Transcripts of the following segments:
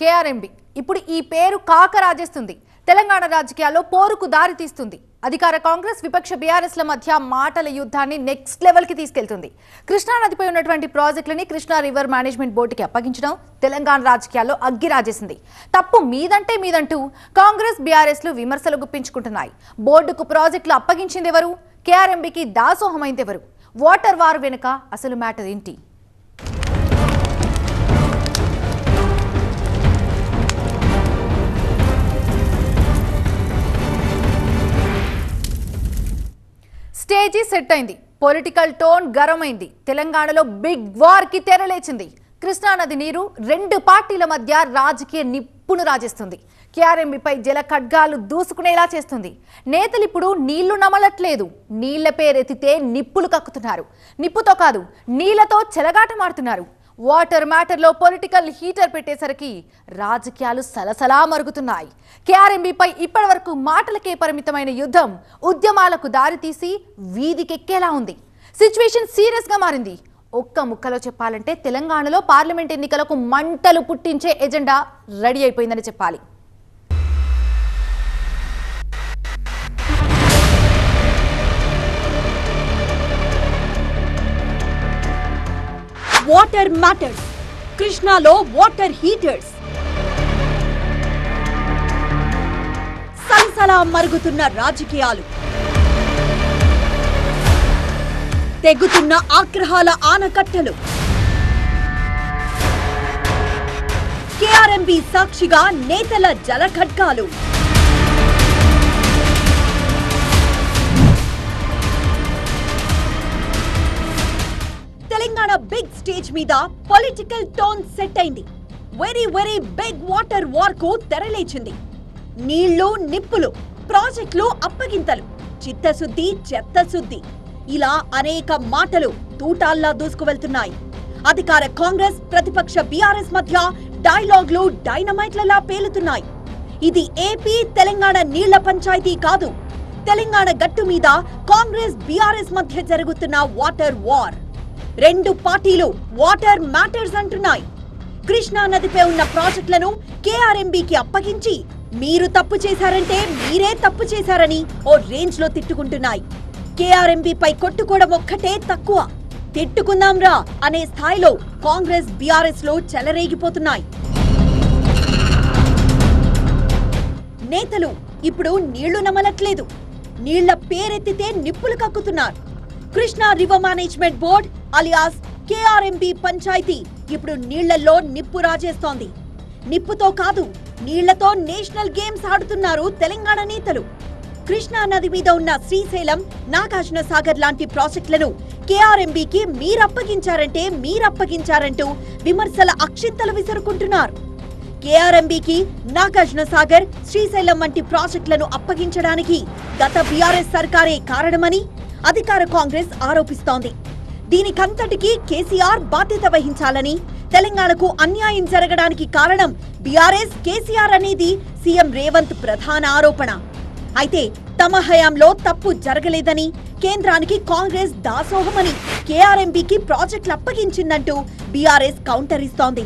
KRMB. ఇప్పుడు ఈ పేరు కాక రాజేస్తుంది తెలంగాణ రాజకీయాల్లో పోరుకు దారి తీస్తుంది. అధికార కాంగ్రెస్ విపక్ష బీఆర్ఎస్ల మధ్య మాటల యుద్ధాన్ని నెక్స్ట్ లెవెల్కి తీసుకెళ్తుంది. కృష్ణా నదిపై ఉన్నటువంటి ప్రాజెక్టులని కృష్ణా రివర్ మేనేజ్మెంట్ బోర్డుకి అప్పగించడం తెలంగాణ రాజకీయాల్లో అగ్గి రాజేసింది తప్పు మీదంటే మీదంటూ కాంగ్రెస్ బీఆర్ఎస్లు విమర్శలు గుప్పించుకుంటున్నాయి. బోర్డుకు ప్రాజెక్టులు అప్పగించింది ఎవరు కేఆర్ఎంబికి దాసోహమైంది ఎవరు వాటర్ వార్ వెనుక అసలు మ్యాటర్ ఏంటి? స్టేజీ సెట్ అయింది. పొలిటికల్ టోన్ గరమైంది. తెలంగాణలో బిగ్ వార్కి తెరలేచింది కృష్ణానది నీరు రెండు పార్టీల మధ్య రాజకీయ నిప్పును రాజేస్తుంది. కేఆర్ఎంబిపై జల ఖడ్గాలు దూసుకునేలా చేస్తుంది. నేతలు ఇప్పుడు నీళ్ళు నమలట్లేదు. నీళ్ళ పేరెత్తితే నిప్పులు కక్కుతున్నారు. నిప్పుతో కాదు నీళ్ళతో చెలగాటమాడుతున్నారు. వాటర్ మ్యాటర్లో పొలిటికల్ హీటర్ పెట్టేసరికి రాజకీయాలు సలసలా మరుగుతున్నాయి. కేఆర్ఎంబీపై ఇప్పటివరకు మాటలకే పరిమితమైన యుద్ధం ఉద్యమాలకు దారితీసి వీధికెక్కేలా ఉంది. సిచ్యువేషన్ సీరియస్గా మారింది. ఒక్క ముక్కలో చెప్పాలంటే తెలంగాణలో పార్లమెంట్ ఎన్నికలకు మంటలు పుట్టించే ఎజెండా రెడీ అయిపోయిందని చెప్పాలి. Water matters. కృష్ణాలో water heaters. సలసలా మరుగుతున్న రాజకీయాలు. తెగుతున్న ఆగ్రహాల ఆనకట్టలు. కేఆర్ఎంబి సాక్షిగా నేతల జలఖడ్గాలు. బిగ్ స్టేజ్ మీద పొలిటికల్ టోన్ సెట్ అయింది. వెరీ వెరీ బిగ్ వాటర్ వార్కు తెరలేచింది. నీళ్ళు నిప్పులు ప్రాజెక్టులు అప్పగింతలు చిత్తశుద్ధి చెత్తశుద్ధి. ఇలా అనేక మాటలు తూటాల్లా దూసుకువెళ్తున్నాయి. అధికార కాంగ్రెస్ ప్రతిపక్ష బీఆర్ఎస్ మధ్య డైలాగ్లు డైనమైట్లలా పేలుతున్నాయి. ఇది ఏపీ తెలంగాణ నీళ్ళ పంచాయతీ కాదు. తెలంగాణ గట్టు మీద కాంగ్రెస్ బీఆర్ఎస్ మధ్య జరుగుతున్న వాటర్ వార్ రెండు పార్టీలు వాటర్ మ్యాటర్స్ అంటున్నాయి. కృష్ణా నదిపై ఉన్న ప్రాజెక్టులను కేఆర్ఎంబికి అప్పగించి మీరు తప్పు చేశారంటే మీరే తప్పు చేశారని ఓ రేంజ్లో తిట్టుకుంటున్నాయి. కేఆర్ఎంబిపై కొట్టుకోవడం ఒక్కటే తక్కువ. తిట్టుకుందాంరా అనే స్థాయిలో కాంగ్రెస్ బీఆర్ఎస్లో చెలరేగిపోతున్నాయి. నేతలు ఇప్పుడు నీళ్ళు నమలట్లేదు. నీళ్ళ పేరెత్తితే నిప్పులు కక్కుతున్నారు. Krishna river management board alias KRMB panchayat ఇప్పుడు నీళ్ళలో నిప్పు రాజేస్తోంది. నిప్పుతో కాదు నీళ్ళతో నేషనల్ గేమ్స్ ఆడుతున్నారు తెలంగాణ నేతలు. కృష్ణా నది మీద ఉన్న శ్రీశైలం నాగార్జున సాగర్ లాంటి ప్రాజెక్టులను కేఆర్ఎంబికి మీరప్పగించారంటే మీరప్పగించారంటూ విమర్శల అక్షింతలు విసురుకుంటున్నారు. కేఆర్ఎంబికి నాగార్జున సాగర్ శ్రీశైలం వంటి ప్రాజెక్టులను అప్పగించడానికి గత బీఆర్ఎస్ సర్కారే కారణమని అధికార కాంగ్రెస్ ఆరోపిస్తోంది. దీనికంతటికీ కేసీఆర్ బాధ్యత వహించాలని తెలంగాణకు అన్యాయం జరగడానికి కారణం బీఆర్ఎస్ కేసీఆర్ అనేది సీఎం రేవంత్ ప్రధాన ఆరోపణ. అయితే తమ హయాంలో తప్పు జరగలేదని కేంద్రానికి కాంగ్రెస్ దాసోహమని కేఆర్ఎంబికి ప్రాజెక్టులు అప్పగించిందంటూ బీఆర్ఎస్ కౌంటర్ ఇస్తోంది.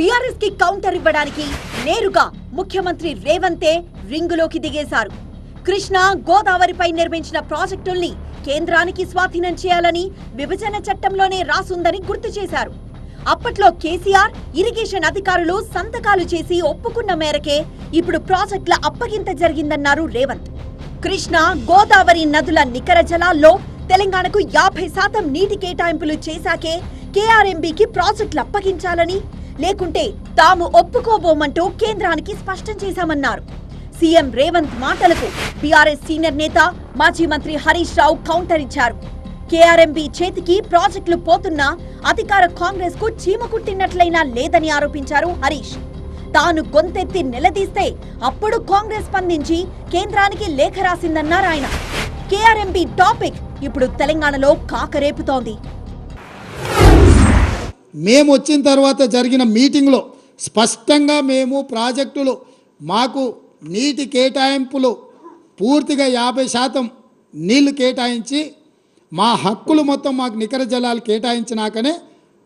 బీఆర్ఎస్కి కౌంటర్ ఇవ్వడానికి నేరుగా ముఖ్యమంత్రి రేవంతే రింగులోకి దిగేశారు. కృష్ణా గోదావరిపై నిర్మించిన ప్రాజెక్టుల్ని కేంద్రానికి స్వాధీనం చేయాలని విభజన చట్టంలోనే రాసుందని గుర్తు చేశారు. అప్పట్లో కేసీఆర్ ఇరిగేషన్ అధికారులు సంతకాలు చేసి ఒప్పుకున్న మేరకే ఇప్పుడు ప్రాజెక్టుల అప్పగింత జరిగిందన్నారు రేవంత్. కృష్ణా గోదావరి నదుల నికర జలాల్లో తెలంగాణకు యాభై శాతం నీటి కేటాయింపులు చేశాకే కేఆర్ఎంబికి ప్రాజెక్టులు అప్పగించాలని లేకుంటే తాము ఒప్పుకోబోమంటూ కేంద్రానికి స్పష్టం చేశామన్నారు. సీఎం రేవంత్ మాటలకు బీఆర్ఎస్ సీనియర్ నేత మాజీ మంత్రి హరీష్ రావు కౌంటర్ ఇచ్చారు. కేఆర్ఎంబి చేతికి ప్రాజెక్టులు పోతున్నా అధికార కాంగ్రెస్కు చీమ కుట్టినట్లయినా లేదని ఆరోపించారు హరీష్. తాను గొంతెత్తి నిలదీస్తే అప్పుడు కాంగ్రెస్ స్పందించి కేంద్రానికి లేఖ రాసిందన్నారు ఆయన. కేఆర్ఎంబి టాపిక్ ఇప్పుడు తెలంగాణలో కాకరేపుతోంది. మేము వచ్చిన తర్వాత జరిగిన మీటింగ్లో స్పష్టంగా మేము ప్రాజెక్టులు మాకు నీటి కేటాయింపులు పూర్తిగా యాభై శాతం నీళ్ళు కేటాయించి మా హక్కులు మొత్తం మాకు నికర జలాలు కేటాయించినాకనే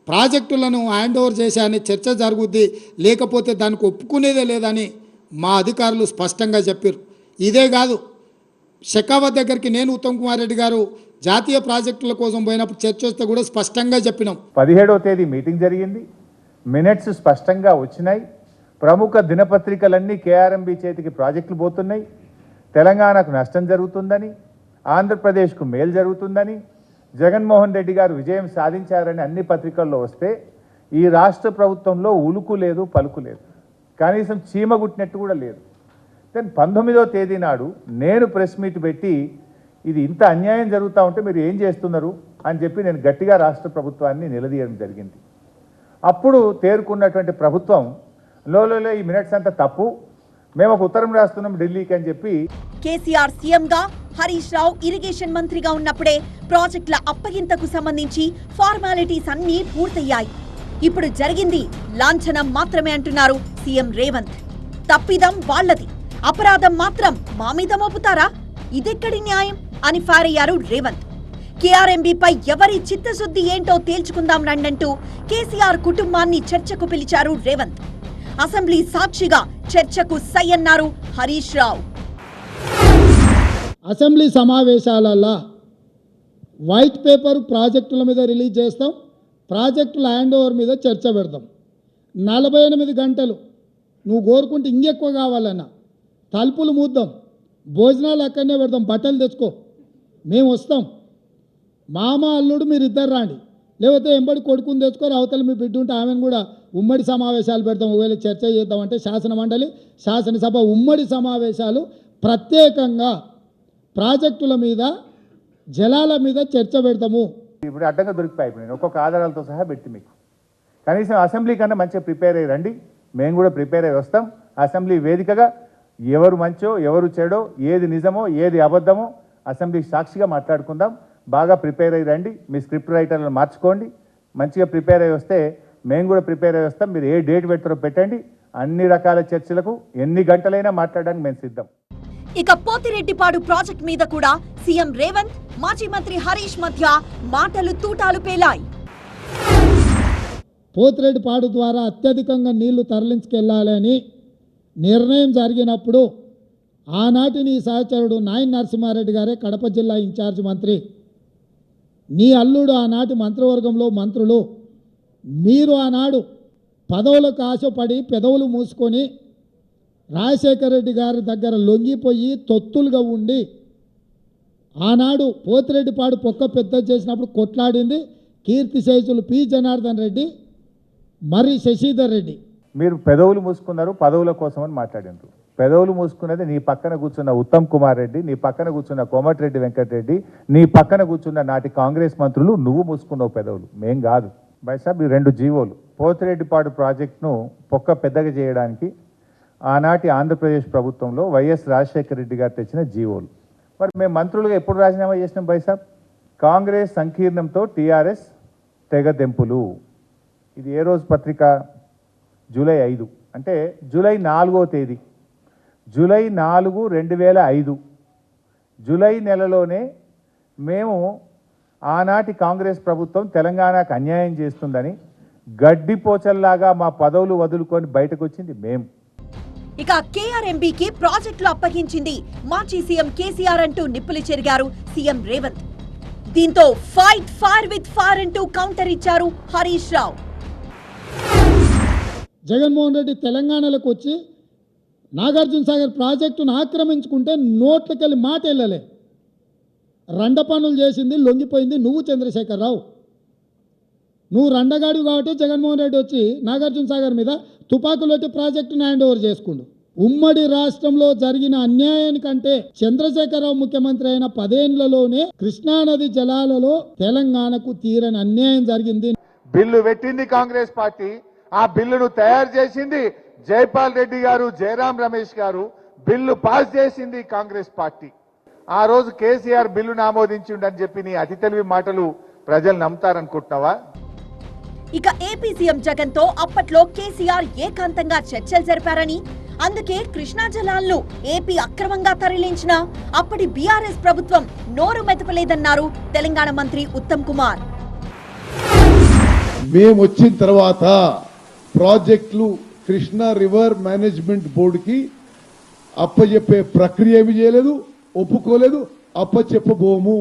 ప్రాజెక్టులను హ్యాండ్ ఓవర్ చేశాయని చర్చ జరుగుద్ది. లేకపోతే దానికి ఒప్పుకునేదే లేదని మా అధికారులు స్పష్టంగా చెప్పారు ఇదే కాదు షెకావత్ దగ్గరికి నేను ఉత్తమ్ కుమార్ రెడ్డి గారు జాతీయ ప్రాజెక్టుల కోసం పోయినప్పుడు చర్చ వస్తే కూడా స్పష్టంగా చెప్పినాం. పదిహేడవ తేదీ మీటింగ్ జరిగింది. మినిట్స్ స్పష్టంగా వచ్చినాయి. ప్రముఖ దినపత్రికలన్నీ కేఆర్ఎంబి చేతికి ప్రాజెక్టులు పోతున్నాయి. తెలంగాణకు నష్టం జరుగుతుందని ఆంధ్రప్రదేశ్కు మేలు జరుగుతుందని జగన్మోహన్ రెడ్డి గారు విజయం సాధించారని అన్ని పత్రికల్లో వస్తే ఈ రాష్ట్ర ప్రభుత్వంలో ఉలుకు లేదు పలుకు లేదు. కనీసం చీమ గుట్టినట్టు కూడా లేదు. దెన్ పంతొమ్మిదో తేదీ నాడు నేను ప్రెస్ మీట్ పెట్టి ఇది ఇంత అన్యాయం జరుగుతూ ఉంటే మీరు ఏం చేస్తున్నారు అని చెప్పి నేను గట్టిగా రాష్ట్ర ప్రభుత్వాన్ని నిలదీయడం జరిగింది. అప్పుడు తేరుకున్నటువంటి ప్రభుత్వం లోలోలో ఈ మినిట్స్ అంతా తప్పు. మేము ఒక ఉత్తరం రాస్తున్నాం ఢిల్లీకి అని చెప్పి. కేసీఆర్ సీఎంగా హరీష్ రావు ఇరిగేషన్ మంత్రిగా ఉన్నప్పుడే ప్రాజెక్టుల అప్పగింతకు సంబంధించి ఫార్మాలిటీస్ అన్నీ పూర్తయ్యాయి. ఇప్పుడు జరిగింది లాంఛనం మాత్రమే అంటున్నారు సీఎం రేవంత్. తప్పిదం వాళ్ళది. అపరాధం మాత్రం మా మీద మోపుతారా? ఇదెక్కడి న్యాయం? అని ఫైర్ అయ్యారు రేవంత్. కేఆర్ఎంబీపై ఎవరి చిత్తశుద్ధి ఏంటో తేల్చుకుందాం రండంటూ కేసీఆర్ కుటుంబాన్ని చర్చకు పిలిచారు రేవంత్. అసెంబ్లీ సాక్షిగా చర్చకు సై అన్నారు హరీష్ రావు. అసెంబ్లీ సమావేశాలల్లో వైట్ పేపర్ ప్రాజెక్టుల మీద రిలీజ్ చేస్తాం ప్రాజెక్టుల హ్యాండ్ ఓవర్ మీద చర్చ పెడతాం. నలభై ఎనిమిది గంటలు నువ్వు కోరుకుంటే ఇంకెక్కువ కావాలన్నా. తలుపులు మూద్దాం భోజనాలు అక్కడనే పెడతాం బట్టలు తెచ్చుకో. మేము వస్తాం. మామ అల్లుడు మీరు ఇద్దరు రాండి. లేకపోతే ఎంబడి కొడుకుని తెచ్చుకొని అవతల మీ బిడ్డ ఉంటే ఆమెను కూడా ఉమ్మడి సమావేశాలు పెడతాం ఒకవేళ చర్చ చేద్దామంటే శాసన మండలి శాసనసభ ఉమ్మడి సమావేశాలు ప్రత్యేకంగా ప్రాజెక్టుల మీద జలాల మీద చర్చ పెడతాము. ఇప్పుడు అడ్డంగా దొరికిపోయి నేను ఒక్కొక్క ఆధారాలతో సహా పెట్టి మీకు. కనీసం అసెంబ్లీ కన్నా మంచిగా ప్రిపేర్ అయ్యి రండి. మేము కూడా ప్రిపేర్ అయ్యి వస్తాం. అసెంబ్లీ వేదికగా ఎవరు మంచో ఎవరు చెడో ఏది నిజమో ఏది అబద్ధమో అసెంబ్లీ సాక్షిగా మాట్లాడుకుందాం. బాగా ప్రిపేర్ అయ్యి రండి. మీ స్క్రిప్ట్ రైటర్లను మార్చుకోండి. మంచిగా ప్రిపేర్ అయ్యి వస్తే మేము కూడా ప్రిపేర్ అయ్యి వస్తాం. మీరు ఏ డేట్ పెడతారో పెట్టండి. అన్ని రకాల చర్చలకు ఎన్ని గంటలైనా మాట్లాడడానికి మేము సిద్ధం. ఇక పోతిరెడ్డిపాడు ప్రాజెక్ట్ మీద కూడా సీఎం రేవంత్ మాజీ మంత్రి హరీష్ మధ్య మాటలు తూటాలు పేలాయి. పోతిరెడ్డిపాడు ద్వారా అత్యధికంగా నీళ్ళు తరలించుకెళ్ళాలని నిర్ణయం జరిగినప్పుడు ఆనాటి నీ సహచరుడు నాయన్ నరసింహారెడ్డి గారే కడప జిల్లా ఇన్ఛార్జ్ మంత్రి నీ అల్లుడు ఆనాటి మంత్రివర్గంలో మంత్రులు మీరు ఆనాడు పదవులకు ఆశపడి పెదవులు మూసుకొని రాజశేఖర రెడ్డి గారి దగ్గర లొంగిపోయి తొత్తులుగా ఉండి ఆనాడు పోతిరెడ్డిపాడు పొక్క పెద్ద చేసినప్పుడు కొట్లాడింది కీర్తిశేషులు పి. జనార్దన్ రెడ్డి మరి శశిధర్ రెడ్డి. మీరు పెదవులు మూసుకున్నారు పదవుల కోసం అని మాట్లాడినారు. పెదవులు మూసుకున్నది నీ పక్కన కూర్చున్న ఉత్తమ్ కుమార్ రెడ్డి నీ పక్కన కూర్చున్న కోమటిరెడ్డి వెంకటరెడ్డి నీ పక్కన కూర్చున్న నాటి కాంగ్రెస్ మంత్రులు నువ్వు మూసుకున్నావు పెదవులు. మేం కాదు. బైసాబ్ ఈ రెండు జీవోలు. పోతిరెడ్డిపాడు ప్రాజెక్టును పొక్క పెద్దగా చేయడానికి ఆనాటి ఆంధ్రప్రదేశ్ ప్రభుత్వంలో వైఎస్ రాజశేఖర రెడ్డి గారు తెచ్చిన జీవోలు. మరి మేము మంత్రులుగా ఎప్పుడు రాజీనామా చేసినాం బైసాబ్ కాంగ్రెస్ సంకీర్ణంతో టీఆర్ఎస్ తెగదెంపులు. ఇది ఏ రోజు పత్రిక? జూలై ఐదు. అంటే జూలై నాలుగో తేదీ. జూలై నాలుగు రెండు వేల ఐదు. జూలై నెలలోనే మేము ఆనాటి కాంగ్రెస్ ప్రభుత్వం తెలంగాణకు అన్యాయం చేస్తుందని గడ్డిపోచల్లాగా మా పదవులు వదులుకొని బయటకు వచ్చింది మేము ఇక కేఆర్ఎంబీకి ప్రాజెక్టులు అప్పగించింది మాజీ సీఎం కేసీఆర్ అంటూ నిప్పులు చెరిగారు సీఎం రేవంత్. దీంతో ఫైట్ ఫైర్ విత్ ఫైర్ అంటూ కౌంటర్ ఇచ్చారు హరీష్ రావు. జగన్మోహన్ రెడ్డి తెలంగాణలోకి వచ్చి నాగార్జున సాగర్ ప్రాజెక్టును ఆక్రమించుకుంటే నోట్లకెళ్ళి మాట వెళ్ళలే. రండ పనులు చేసింది లొంగిపోయింది నువ్వు చంద్రశేఖరరావు. నువ్వు రండగాడు కాబట్టి జగన్మోహన్ రెడ్డి వచ్చి నాగార్జున సాగర్ మీద తుపాకులొట్టి ప్రాజెక్టును హ్యాండ్ ఓవర్ చేసుకుండు. ఉమ్మడి రాష్ట్రంలో జరిగిన అన్యాయానికంటే చంద్రశేఖరరావు ముఖ్యమంత్రి అయిన పదేళ్ళలోనే కృష్ణానది జలాలలో తెలంగాణకు తీరని అన్యాయం జరిగింది. బిల్లు పెట్టింది కాంగ్రెస్ పార్టీ. ఆ బిల్లును తయారు చేసింది జైపాల్ రెడ్డి గారు జయరాం రమేష్ గారు బిల్లు పాస్ చేసింది కాంగ్రెస్ పార్టీ. ఆ రోజు కేసీఆర్ బిల్లును ఆమోదించిండని చెప్పి నీ అతి తెలివి మాటలు ప్రజలు నమ్ముతారనుకుంటున్నావా? ఇక ఏపీ సీఎం జగన్తో అప్పట్లో కేసీఆర్ ఏకాంతంగా చర్చలు జరిపారని అందుకే కృష్ణా జలాలను ఏపీ అక్రమంగా తరలించిన అప్పటి బీఆర్ఎస్ ప్రభుత్వం నోరు మెదపలేదన్నారు తెలంగాణ మంత్రి ఉత్తమ్ కుమార్. మేము వచ్చిన తర్వాత ప్రాజెక్టులు కృష్ణా రివర్ మేనేజ్మెంట్ బోర్డుకి అప్పచెప్పే ప్రక్రియ ఏమి చేయలేదు ఒప్పుకోలేదు అప్పచెప్పబోము.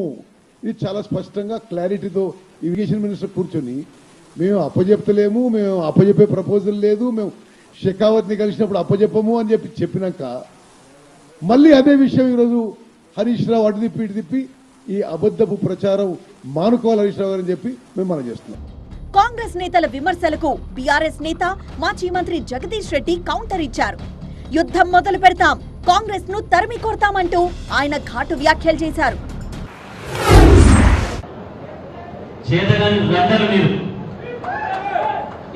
ఇది చాలా స్పష్టంగా క్లారిటీతో ఇరిగేషన్ మినిస్టర్ కూర్చొని మేము అప్పచెప్తలేము మేము అప్పచెప్పే ప్రపోజల్ లేదు మేము షెకావత్ని కలిసినప్పుడు అప్పచెప్పము అని చెప్పి చెప్పినాక మళ్ళీ అదే విషయం ఈరోజు హరీష్ రావు అటు తిప్పి ఇటు తిప్పి ఈ అబద్ధపు ప్రచారం మానుకోవాలి హరీష్ రావు గారు అని చెప్పి మేము మనం చేస్తున్నాం. కాంగ్రెస్ నేతల విమర్శలకు బీఆర్ఎస్ నేత మాజీ మంత్రి జగదీష్ రెడ్డి కౌంటర్ ఇచ్చారు. యుద్ధం మొదలు పెడతాం కాంగ్రెస్ను తరిమి కొడతామంటూ ఆయన ఘాటు వ్యాఖ్యలు చేశారు.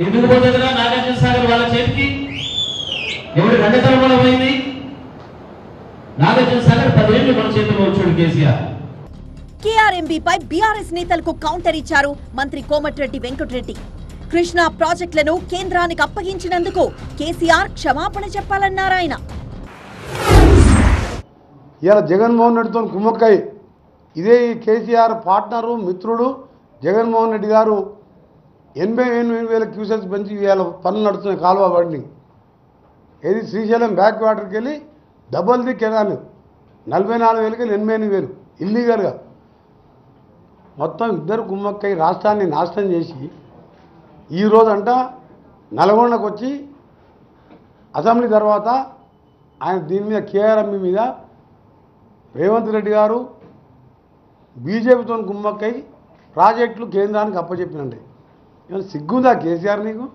ఎందుకు పోతుందిరా నాగార్జున సాగర్ వాళ్ళ చేతికి? ఎవరి గంటతరం పోయింది? నాగార్జున సాగర్ పదేళ్ళు మన చేతిలో వచ్చాడు కేసీఆర్. కేఆర్ఎంబీపై బీఆర్ఎస్ నేతలకు కౌంటర్ ఇచ్చారు మంత్రి కోమటిరెడ్డి వెంకటరెడ్డి. కృష్ణా ప్రాజెక్టులను కేంద్రానికి అప్పగించినందుకు కేసీఆర్ క్షమాపణ చెప్పాలన్నారాయన ఇలా జగన్మోహన్ రెడ్డితో కుమ్మక్కై. ఇదే ఈ కేసీఆర్ పార్ట్నరు మిత్రుడు జగన్మోహన్ రెడ్డి గారు ఎనభై ఎనిమిది వేల క్యూసెక్స్ పెంచి ఇవాళ పనులు నడుస్తున్నాయి కాలువ బండి ఏది శ్రీశైలం బ్యాక్ వాటర్కి వెళ్ళి డబల్ ది కెనాల్. నలభై నాలుగు వేలకి వెళ్ళి ఎనభై ఎనిమిది వేలు. ఇల్లీగల్గా. మొత్తం ఇద్దరు గుమ్మక్కై రాష్ట్రాన్ని నాశనం చేసి ఈరోజంట నల్గొండకు వచ్చి అసెంబ్లీ తర్వాత ఆయన దీని మీద కేఆర్ఎంబి మీద రేవంత్ రెడ్డి గారు బీజేపీతో గుమ్మక్కై ప్రాజెక్టులు కేంద్రానికి అప్పచెప్పినండి. ఏమైనా సిగ్గుందా కేసీఆర్ నీకు?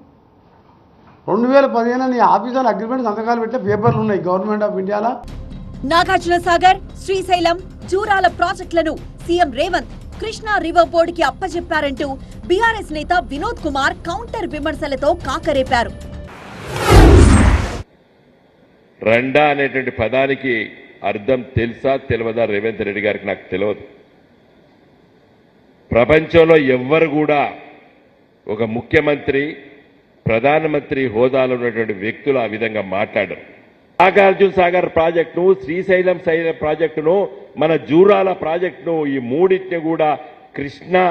రెండు వేల పదిహేను నీ ఆఫీసర్ అగ్రిమెంట్ సంతకాలు పెట్టే పేపర్లు ఉన్నాయి గవర్నమెంట్ ఆఫ్ ఇండియాలో. నాగార్జున సాగర్ శ్రీశైలం జూరాల ప్రాజెక్టులను సీఎం రేవంత్ కృష్ణా రివర్ బోర్డుకి అప్పచెప్పారంటూ బీఆర్ఎస్ నేత వినోద్ కుమార్ కౌంటర్ విమర్శలతో కాకరేపారు. రండా అనేటువంటి పదానికి అర్థం తెలుసా తెలియదా? రేవంత్ రెడ్డి గారికి నాకు తెలియదు. ప్రపంచంలో ఎవ్వరు కూడా ఒక ముఖ్యమంత్రి ప్రధానమంత్రి హోదాలో ఉన్నటువంటి వ్యక్తులు ఆ విధంగా మాట్లాడరు. నాగార్జున సాగర్ ప్రాజెక్టును శ్రీశైలం శైల ప్రాజెక్టును మన జూరాల ప్రాజెక్టును ఈ మూడింటిని కూడా కృష్ణా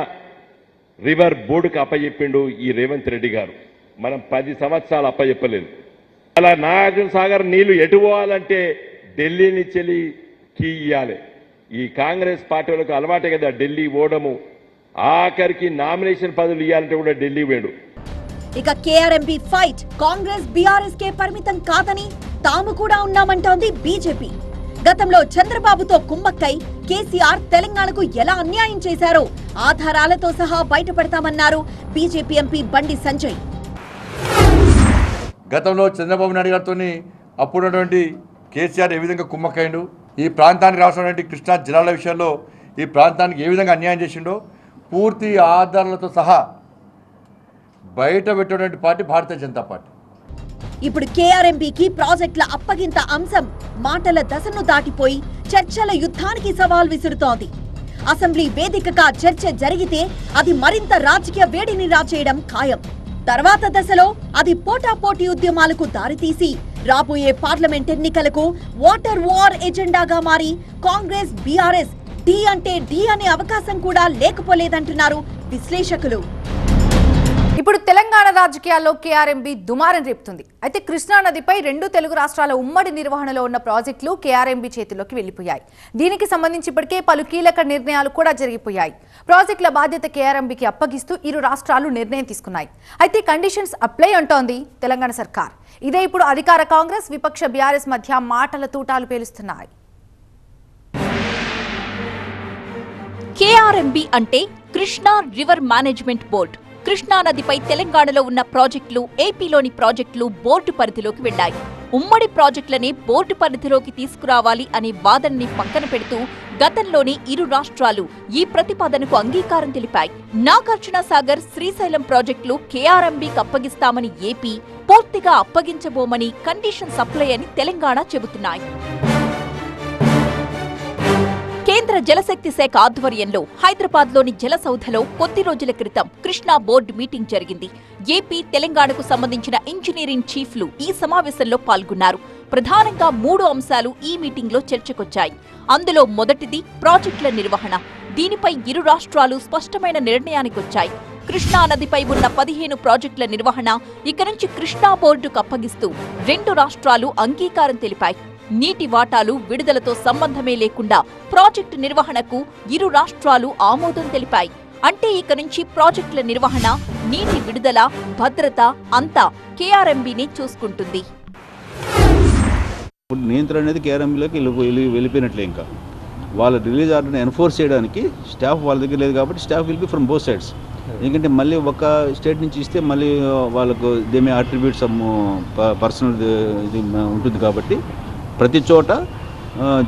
రివర్ బోర్డుకు అప్పచెప్పిండు ఈ రేవంత్ రెడ్డి గారు. మనం పది సంవత్సరాలు అప్పచెప్పలేదు. అలా నాగార్జున సాగర్ నీళ్ళు ఎటు పోవాలంటే ఢిల్లీ నుంచి కీ ఇవ్వాలి ఈ కాంగ్రెస్ పార్టీలకు అలవాటే కదా ఢిల్లీ పోవడము. ఆఖరికి నామినేషన్ పదవులు ఇవ్వాలంటే కూడా ఢిల్లీ వేడు ఇక కేఆర్ఎంపీ ఫైట్. కాంగ్రెస్ బీఆర్ఎస్ కే పరిమితం కాదని తాము కూడా ఉన్నామంటోంది బీజేపీ. గతంలో చంద్రబాబుతో కుమ్మక్కై కేసీఆర్ తెలంగాణకు ఎలా అన్యాయం చేశారో ఆధారాలతో సహా బయటపడతామన్నారు బీజేపీ ఎంపీ బండి సంజయ్. గతంలో చంద్రబాబు నాయుడు గారితో అప్పుడున్నటువంటి కేసీఆర్ ఏ విధంగా కుమ్మక్కైండు ఈ ప్రాంతానికి రాసినటువంటి కృష్ణా జిల్లాల విషయంలో ఈ ప్రాంతానికి ఏ విధంగా అన్యాయం చేసిండో పూర్తి ఆధారాలతో సహా బయట పెట్టేటువంటి పార్టీ భారతీయ జనతా పార్టీ. ఇప్పుడు కేఆర్ఎంపీకి ప్రాజెక్టుల అప్పగింత అంశం మాటల దశను దాటిపోయి చర్చల యుద్ధానికి సవాల్ విసురుతోంది. అసెంబ్లీ వేదికగా చర్చ జరిగితే అది మరింత రాజకీయ వేడిని రాచేయడం ఖాయం. తర్వాత దశలో అది పోటాపోటీ ఉద్యమాలకు దారితీసి రాబోయే పార్లమెంట్ ఎన్నికలకు వాటర్ వార్ ఎజెండాగా మారి కాంగ్రెస్ బీఆర్ఎస్ డి అంటే డి అనే అవకాశం కూడా లేకపోలేదంటున్నారు విశ్లేషకులు. ఇప్పుడు తెలంగాణ రాజకీయాల్లో కేఆర్ఎంబీ దుమారం రేపుతుంది. అయితే కృష్ణా నదిపై రెండు తెలుగు రాష్ట్రాల ఉమ్మడి నిర్వహణలో ఉన్న ప్రాజెక్టులు కేఆర్ఎంబి చేతిలోకి వెళ్ళిపోయాయి దీనికి సంబంధించి ఇప్పటికే పలు కీలక నిర్ణయాలు కూడా జరిగిపోయాయి. ప్రాజెక్టుల బాధ్యత కేఆర్ఎంబీకి అప్పగిస్తూ ఇరు రాష్ట్రాలు నిర్ణయం తీసుకున్నాయి. అయితే కండిషన్స్ అప్లై అంటోంది తెలంగాణ సర్కార్. ఇదే ఇప్పుడు అధికార కాంగ్రెస్ విపక్ష బీఆర్ఎస్ మధ్య మాటల తూటాలు పేలుస్తున్నాయి. కేఆర్ఎంబి అంటే Krishna river management board. Krishna నదిపై తెలంగాణలో ఉన్న ప్రాజెక్టులు ఏపీలోని ప్రాజెక్టులు బోర్డు పరిధిలోకి వెళ్ళాయి ఉమ్మడి ప్రాజెక్టులనే బోర్డు పరిధిలోకి తీసుకురావాలి అనే వాదనని పక్కన పెడుతూ గతంలోనే ఇరు రాష్ట్రాలు ఈ ప్రతిపాదనకు అంగీకారం తెలిపాయి. నాగార్జున సాగర్ శ్రీశైలం ప్రాజెక్టులు కేఆర్ఎంబీకి అప్పగిస్తామని ఏపీ పూర్తిగా అప్పగించబోమని కండిషన్ సప్లై అని తెలంగాణ చెబుతున్నాయి. కేంద్ర జలశక్తి శాఖ ఆధ్వర్యంలో హైదరాబాద్లోని జలసౌధలో కొద్ది రోజుల క్రితం కృష్ణా బోర్డు మీటింగ్ జరిగింది. ఏపీ తెలంగాణకు సంబంధించిన ఇంజనీరింగ్ చీఫ్లు ఈ సమావేశంలో పాల్గొన్నారు. ప్రధానంగా మూడు అంశాలు ఈ మీటింగ్లో చర్చకొచ్చాయి. అందులో మొదటిది ప్రాజెక్టుల నిర్వహణ. దీనిపై ఇరు రాష్ట్రాలు స్పష్టమైన నిర్ణయానికొచ్చాయి. కృష్ణా నదిపై ఉన్న పదిహేను ప్రాజెక్టుల నిర్వహణ ఇక నుంచి కృష్ణా బోర్డుకు అప్పగిస్తూ రెండు రాష్ట్రాలు అంగీకారం తెలిపాయి. నీటి వాటాలు విడుదలతో సంబంధమే లేకుండా ప్రాజెక్టు నిర్వహణకు ఇరు రాష్ట్రాలు ఆమోదం తెలిపాయి. అంటే ఇక నుంచి ప్రాజెక్టుల నిర్వహణ నీటి విడుదల భద్రత అంతా కేఆర్ఎంబీనే చూసుకుంటుంది. నియంత్రణ అనేది కేఆర్ఎంలోకి వెళ్ళి వెళ్ళిపోయినట్లే ఇంకా. వాళ్ళ రిలీజ్ ఆర్డర్ని ఎన్ఫోర్స్ చేయడానికి స్టాఫ్ వాళ్ళ దగ్గర లేదు కాబట్టి staff will be from both sides. ఎందుకంటే మళ్ళీ ఒక స్టేట్ నుంచి ఇస్తే మళ్ళీ వాళ్ళకు దేమే అట్రిబ్యూట్ సమ్ పర్సనల్ ఇది ఉంటుంది కాబట్టి ప్రతి చోట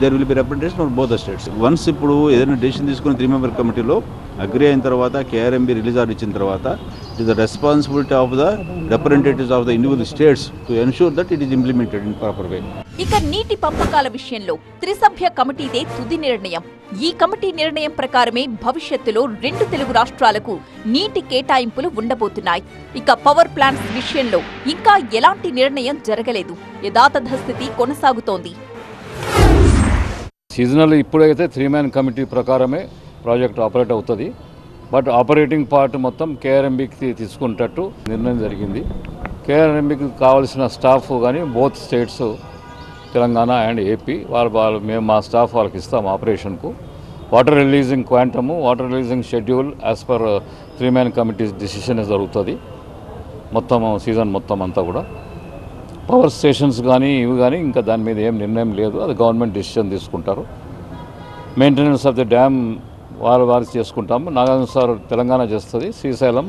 there will be representation of both states once ఇప్పుడు ఏదైనా డెసిషన్ తీసుకుని త్రీ మెంబర్ కమిటీలో అగ్రి అయిన తర్వాత కేఆర్ఎంబి రిలీజ్ ఆర్డర్ ఇచ్చిన తర్వాత it is the responsibility of the representatives of the individual states to ensure that it is implemented in proper way ఇక నీటి పంపకాల విషయంలో త్రిసభ్య కమిటీదే తుది నిర్ణయం. ఈ కమిటీ నిర్ణయం ప్రకారమే భవిష్యత్తులో రెండు తెలుగు రాష్ట్రాలకు నీటి కేటాయింపులు ఉండబోతున్నాయి. ఇక పవర్ ప్లాంట్స్ విషయంలో ఇంకా ఎలాంటి నిర్ణయం జరగలేదు. యథాతథ స్థితి కొనసాగుతోంది. సీజనల్ ఇప్పుడైతే త్రీ మ్యాన్ కమిటీ ప్రకారమే ప్రాజెక్ట్ ఆపరేట్ అవుతుంది. బట్ ఆపరేటింగ్ పార్ట్ మొత్తం కేఆర్ఎంబికి తీసుకున్నట్టు నిర్ణయం జరిగింది. కేఆర్ఎంబికి కావాల్సిన స్టాఫ్ కానీ both states Telangana and AP వాళ్ళు వాళ్ళు మేము మా స్టాఫ్ వాళ్ళకి ఇస్తాం ఆపరేషన్కు. Water releasing quantum water releasing schedule as per three man committees decision జరుగుతుంది. మొత్తం సీజన్ మొత్తం అంతా కూడా. పవర్ స్టేషన్స్ కానీ ఇవి కానీ ఇంకా దాని మీద ఏం నిర్ణయం లేదు. అది గవర్నమెంట్ డిసిషన్ తీసుకుంటారు. మెయింటెనెన్స్ ఆఫ్ ది డ్యామ్ వారు వారు చేసుకుంటాము. నాగార్జున సార్ తెలంగాణ చేస్తుంది శ్రీశైలం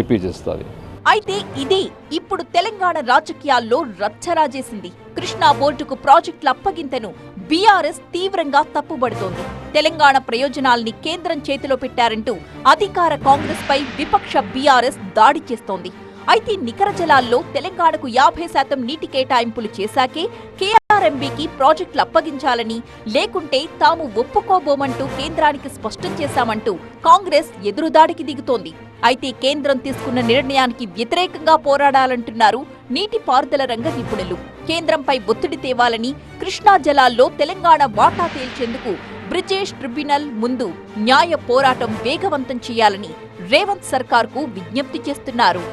ఏపీ చేస్తుంది. అయితే ఇదే ఇప్పుడు తెలంగాణ రాజకీయాల్లో రచ్చరాజేసింది కృష్ణా బోర్డుకు ప్రాజెక్టుల అప్పగింతను బీఆర్ఎస్ తీవ్రంగా తప్పుబడుతోంది. తెలంగాణ ప్రయోజనాల్ని కేంద్రం చేతిలో పెట్టారంటూ అధికార కాంగ్రెస్ పై విపక్ష బీఆర్ఎస్ దాడి చేస్తోంది. అయితే నికర జలాల్లో తెలంగాణకు యాభై శాతం నీటి కేటాయింపులు చేశాకే కేఆర్ఎంబీకి ప్రాజెక్టులు అప్పగించాలని లేకుంటే తాము ఒప్పుకోబోమంటూ కేంద్రానికి స్పష్టం చేశామంటూ కాంగ్రెస్ ఎదురుదాడికి దిగుతోంది. అయితే కేంద్రం తీసుకున్న నిర్ణయానికి వ్యతిరేకంగా పోరాడాలంటున్నారు నీటిపారుదల రంగ నిపుణులు. కేంద్రంపై ఒత్తిడి తేవాలని కృష్ణా జలాల్లో తెలంగాణ వాటా తేల్చేందుకు బ్రిజేష్ ట్రిబ్యునల్ ముందు న్యాయ పోరాటం వేగవంతం చేయాలని రేవంత్ సర్కార్కు విజ్ఞప్తి చేస్తున్నారు.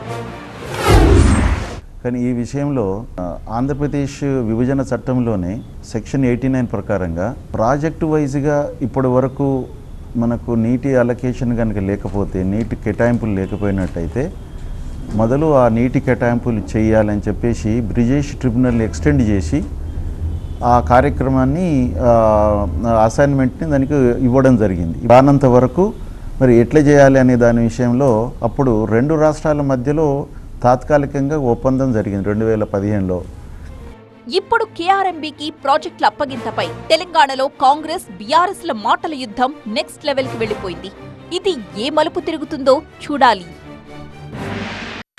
కానీ ఈ విషయంలో ఆంధ్రప్రదేశ్ విభజన చట్టంలోనే సెక్షన్ ఎయిటీ నైన్ ప్రకారంగా ప్రాజెక్టు వైజ్గా ఇప్పటి వరకు మనకు నీటి అలొకేషన్ కనుక లేకపోతే నీటి కేటాయింపులు లేకపోయినట్టయితే మొదలు ఆ నీటి కేటాయింపులు చేయాలని చెప్పేసి బ్రిజేష్ ట్రిబ్యునల్ ఎక్స్టెండ్ చేసి ఆ కార్యక్రమాన్ని అసైన్మెంట్ని దానికి ఇవ్వడం జరిగింది. రానంత వరకు మరి ఎట్లా చేయాలి అనే దాని విషయంలో అప్పుడు రెండు రాష్ట్రాల మధ్యలో తాత్కాలికంగా ఒప్పందం జరిగింది రెండు వేల పదిహేనులో. ఇప్పుడు కేఆర్ఎంబీకి ప్రాజెక్టుల అప్పగింతపై తెలంగాణలో కాంగ్రెస్ బీఆర్ఎస్ల మాటల యుద్ధం నెక్స్ట్ లెవెల్కి వెళ్ళిపోయింది ఇది ఏ మలుపు తిరుగుతుందో చూడాలి.